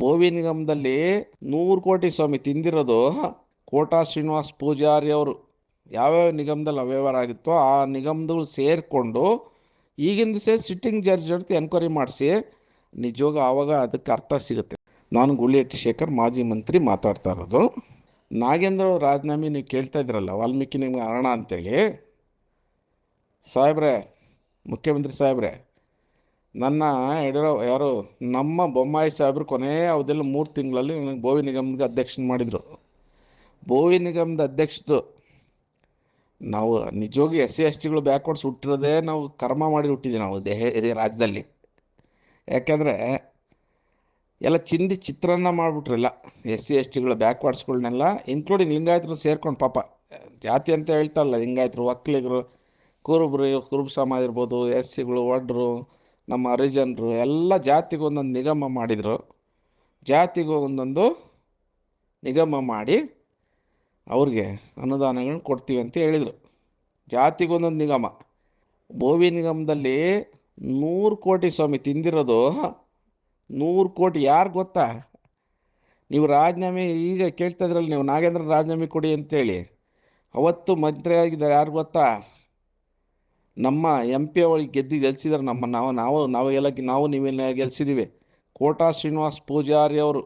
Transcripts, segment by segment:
ಭೋವಿ ನಿಗಮದಲ್ಲಿ ನೂರು ಕೋಟಿ ಸ್ವಾಮಿ ತಿಂದಿರೋದು ಕೋಟಾ ಶ್ರೀನಿವಾಸ್ ಪೂಜಾರಿ ಅವರು. ಯಾವ್ಯಾವ ನಿಗಮದಲ್ಲಿ ಅವ್ಯವಹಾರ ಆಗಿತ್ತೋ ಆ ನಿಗಮದಲ್ಲಿ ಸೇರಿಕೊಂಡು ಈಗಿನ ದಿವಸ ಸಿಟ್ಟಿಂಗ್ ಜಡ್ಜ್ ಜೊತೆ ಎನ್ಕ್ವೈರಿ ಮಾಡಿಸಿ ನಿಜವಾಗ ಆವಾಗ ಅದಕ್ಕೆ ಅರ್ಥ ಸಿಗುತ್ತೆ. ನಾನು ಗುಳಿಯಟ್ಟಿ ಶೇಖರ್, ಮಾಜಿ ಮಂತ್ರಿ ಮಾತಾಡ್ತಾ ಇರೋದು. ನಾಗೇಂದ್ರ ಅವರು ರಾಜೀನಾಮೆ ನೀವು ಕೇಳ್ತಾ ಇದ್ರಲ್ಲ, ವಾಲ್ಮೀಕಿ ನಿಮ್ಗೆ ಅರಣ ಅಂತೇಳಿ. ಸಾಹೇಬ್ರೆ, ಮುಖ್ಯಮಂತ್ರಿ ಸಾಹೇಬ್ರೆ ನನ್ನ ಯಡಿಯೂರ ಯಾರು ನಮ್ಮ ಬೊಮ್ಮಾಯಿ ಸಾಹೇಬರು ಕೊನೆಯ ಅವಧಿಯಲ್ಲಿ ಮೂರು ತಿಂಗಳಲ್ಲಿ ನನಗೆ ಬೋವಿ ನಿಗಮದ ಅಧ್ಯಕ್ಷನ ಮಾಡಿದರು. ಬೋವಿ ನಿಗಮದ ಅಧ್ಯಕ್ಷದು ನಾವು ನಿಜವಾಗಿ ಎಸ್ ಸಿ ಎಸ್ ಟಿಗಳು ಬ್ಯಾಕ್ವರ್ಡ್ಸ್ ಹುಟ್ಟಿರೋದೇ ನಾವು ಕರ್ಮ ಮಾಡಿ ಹುಟ್ಟಿದ್ದೀವಿ ನಾವು ದೇಹ ರಾಜ್ಯದಲ್ಲಿ. ಯಾಕೆಂದರೆ ಎಲ್ಲ ಚಿಂದಿ ಚಿತ್ರಾನ್ನ ಮಾಡಿಬಿಟ್ರಲ್ಲ ಎಸ್ ಸಿ ಎಸ್ ಟಿಗಳು ಬ್ಯಾಕ್ವರ್ಡ್ಸ್ಗಳನ್ನೆಲ್ಲ ಇನ್ಕ್ಲೂಡಿಂಗ್ ಲಿಂಗಾಯತರು ಸೇರ್ಕೊಂಡು ಪಾಪ. ಜಾತಿ ಅಂತ ಹೇಳ್ತಾರಲ್ಲ ಲಿಂಗಾಯತರು ಒಕ್ಕಲಿಗರು ಕುರುಬರು, ಕುರುಬ ಸಮಾಜ ಇರ್ಬೋದು, ಎಸ್ ಸಿಗಳು ಒಡ್ರು ನಮ್ಮ ಹರಿಜನರು ಎಲ್ಲ ಜಾತಿಗೆ ಒಂದೊಂದು ನಿಗಮ ಮಾಡಿದರು. ಜಾತಿಗೂ ಒಂದೊಂದು ನಿಗಮ ಮಾಡಿ ಅವ್ರಿಗೆ ಅನುದಾನಗಳನ್ನ ಕೊಡ್ತೀವಿ ಅಂತ ಹೇಳಿದರು. ಜಾತಿಗೊಂದೊಂದು ನಿಗಮ. ಭೋವಿ ನಿಗಮದಲ್ಲಿ ನೂರು ಕೋಟಿ ಸ್ವಾಮಿ ತಿಂದಿರೋದು. ನೂರು ಕೋಟಿ ಯಾರು ಗೊತ್ತಾ? ನೀವು ರಾಜೀನಾಮೆ ಈಗ ಕೇಳ್ತಾ ಇದ್ರಲ್ಲಿ ನೀವು ನಾಗೇಂದ್ರ ರಾಜೀನಾಮೆ ಕೊಡಿ ಅಂತೇಳಿ. ಅವತ್ತು ಮಂತ್ರಿ ಆಗಿದ್ದಾರೆ ಯಾರು ಗೊತ್ತಾ? ನಮ್ಮ ಎಂ ಪಿ ಅವಳಿಗೆ ಗೆದ್ದು ಗೆಲ್ಸಿದಾರೆ ನಮ್ಮ ನಾವು ನಾವು ನಾವು ಎಲ್ಲ ನಾವು ನೀವೆಲ್ಲ ಗೆಲ್ಸಿದ್ದೀವಿ ಕೋಟಾ ಶ್ರೀನಿವಾಸ್ ಪೂಜಾರಿ ಅವರು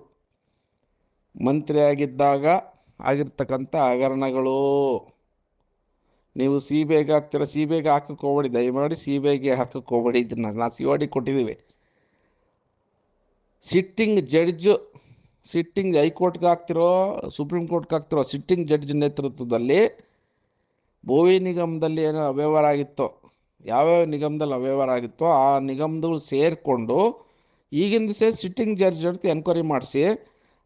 ಮಂತ್ರಿಯಾಗಿದ್ದಾಗ ಆಗಿರ್ತಕ್ಕಂಥ ಹಗರಣಗಳು. ನೀವು ಸಿ ಬೇಗ ಹಾಕ್ತೀರ? ಸಿ ಬೇಗ ಹಾಕಕ್ಕೆ ಹೋಗ್ಬೇಡಿ. ದಯಮಾಡಿ ಸಿ ಬೇಗೆ ಹಾಕಕ್ಕೆ ಹೋಗ್ಬೇಡಿ. ಇದನ್ನ ನಾವು ಸಿ ಡಿ ಕೊಟ್ಟಿದ್ದೀವಿ. ಸಿಟ್ಟಿಂಗ್ ಜಡ್ಜ್, ಸಿಟ್ಟಿಂಗ್ ಹೈಕೋರ್ಟ್ಗೆ ಹಾಕ್ತಿರೋ, ಸುಪ್ರೀಂ ಕೋರ್ಟ್ಗೆ ಹಾಕ್ತಿರೋ ಸಿಟ್ಟಿಂಗ್ ಜಡ್ಜ್ ನೇತೃತ್ವದಲ್ಲಿ ಬೋವಿ ನಿಗಮದಲ್ಲಿ ಏನೋ ಅವ್ಯವಹಾರ ಆಗಿತ್ತೋ, ಯಾವ್ಯಾವ ನಿಗಮದಲ್ಲಿ ಅವ್ಯವಹಾರ ಆಗಿತ್ತೋ ಆ ನಿಗಮಗಳು ಸೇರಿಕೊಂಡು ಈಗಿನ ದಿವಸ ಸಿಟ್ಟಿಂಗ್ ಜಡ್ಜ್ ಜೊತೆ ಎನ್ಕ್ವೈರಿ ಮಾಡಿಸಿ,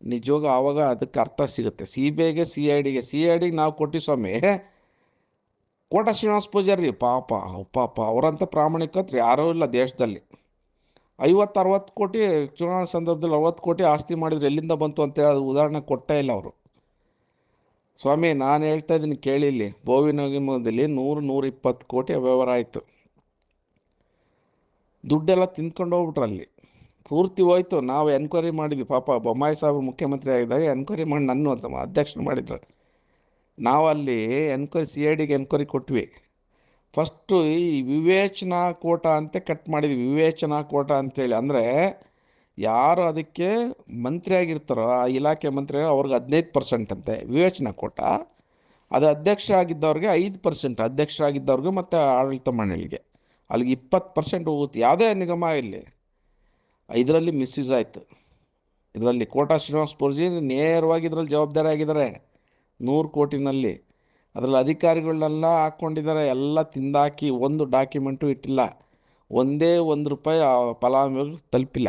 ನಿಜವಾಗ ಆವಾಗ ಅದಕ್ಕೆ ಅರ್ಥ ಸಿಗುತ್ತೆ. ಸಿ ಬಿ ಐಗೆ ಸಿ ಐ ಡಿಗೆ ಸಿ ಐ ಡಿಗೆ ನಾವು ಕೊಟ್ಟಿ ಸ್ವಾಮಿ. ಕೋಟ ಶ್ರೀನಿವಾಸ ಪೂಜಾರಿ, ಪಾಪ ಪಾಪ ಅವರಂಥ ಪ್ರಾಮಾಣಿಕತ್ರು ಯಾರೂ ಇಲ್ಲ ದೇಶದಲ್ಲಿ. ಐವತ್ತು ಅರವತ್ತು ಕೋಟಿ ಚುನಾವಣಾ ಸಂದರ್ಭದಲ್ಲಿ ಅರವತ್ತು ಕೋಟಿ ಆಸ್ತಿ ಮಾಡಿದ್ರೆ, ಎಲ್ಲಿಂದ ಬಂತು ಅಂತೇಳಿ ಅದು ಉದಾಹರಣೆ ಕೊಟ್ಟೇ ಇಲ್ಲ ಅವರು. ಸ್ವಾಮಿ, ನಾನು ಹೇಳ್ತಾ ಇದ್ದೀನಿ ಕೇಳಿಲ್ಲಿ ನಿಗಮದಲ್ಲಿ ನೂರು ನೂರ ಇಪ್ಪತ್ತು ಕೋಟಿ ವ್ಯವಹಾರ ಆಯಿತು. ದುಡ್ಡೆಲ್ಲ ತಿಂದ್ಕೊಂಡು ಹೋಗ್ಬಿಟ್ರು ಅಲ್ಲಿ. ಪೂರ್ತಿ ಹೋಯ್ತು. ನಾವು ಎನ್ಕ್ವೈರಿ ಮಾಡಿದ್ವಿ. ಪಾಪ ಬೊಮ್ಮಾಯಿ ಸಾಹೇಬ್ ಮುಖ್ಯಮಂತ್ರಿ ಆಗಿದ್ದಾಗ ಎನ್ಕ್ವೈರಿ ಮಾಡಿ ನನ್ನ ಅಂತ ಅಧ್ಯಕ್ಷರು ಮಾಡಿದ್ರು. ನಾವಲ್ಲಿ ಎನ್ಕ್ವೈರಿ, ಸಿ ಐ ಡಿಗೆ ಎನ್ಕ್ವೈರಿ ಕೊಟ್ವಿ. ಫಸ್ಟು ಈ ವಿವೇಚನಾ ಕೋಟ ಅಂತ ಕಟ್ ಮಾಡಿದ್ವಿ. ವಿವೇಚನಾ ಕೋಟ ಅಂತೇಳಿ. ಅಂದರೆ ಯಾರು ಅದಕ್ಕೆ ಮಂತ್ರಿ ಆಗಿರ್ತಾರೋ ಆ ಇಲಾಖೆ ಮಂತ್ರಿ ಅವ್ರಿಗೆ ಹದಿನೈದು ಪರ್ಸೆಂಟ್ ಅಂತೆ, ವಿವೇಚನಾ ಕೋಟ. ಅದು ಅಧ್ಯಕ್ಷ ಆಗಿದ್ದವ್ರಿಗೆ ಐದು ಪರ್ಸೆಂಟ್ ಅಧ್ಯಕ್ಷರಾಗಿದ್ದವ್ರಿಗೆ ಮತ್ತು ಆಡಳಿತ ಮಂಡಳಿಗೆ. ಅಲ್ಲಿಗೆ ಇಪ್ಪತ್ತು ಪರ್ಸೆಂಟ್ ಹೋಗುತ್ತೆ. ಯಾವುದೇ ನಿಗಮ ಇಲ್ಲಿ. ಇದರಲ್ಲಿ ಮಿಸ್ಯೂಸ್ ಆಯಿತು. ಇದರಲ್ಲಿ ಕೋಟಾ ಶ್ರೀನಿವಾಸ ಪೂರ್ಜಿ ನೇರವಾಗಿ ಇದರಲ್ಲಿ ಜವಾಬ್ದಾರಿ ಆಗಿದ್ದಾರೆ. ನೂರು ಕೋಟಿನಲ್ಲಿ. ಅದರಲ್ಲಿ ಅಧಿಕಾರಿಗಳನ್ನೆಲ್ಲ ಹಾಕ್ಕೊಂಡಿದ್ದಾರೆ. ಎಲ್ಲ ತಿಂದಾಕಿ ಒಂದು ಡಾಕ್ಯುಮೆಂಟು ಇಟ್ಟಿಲ್ಲ. ಒಂದೇ ಒಂದು ರೂಪಾಯಿ ಫಲಾನುಭವಿಗಳು ತಲುಪಿಲ್ಲ.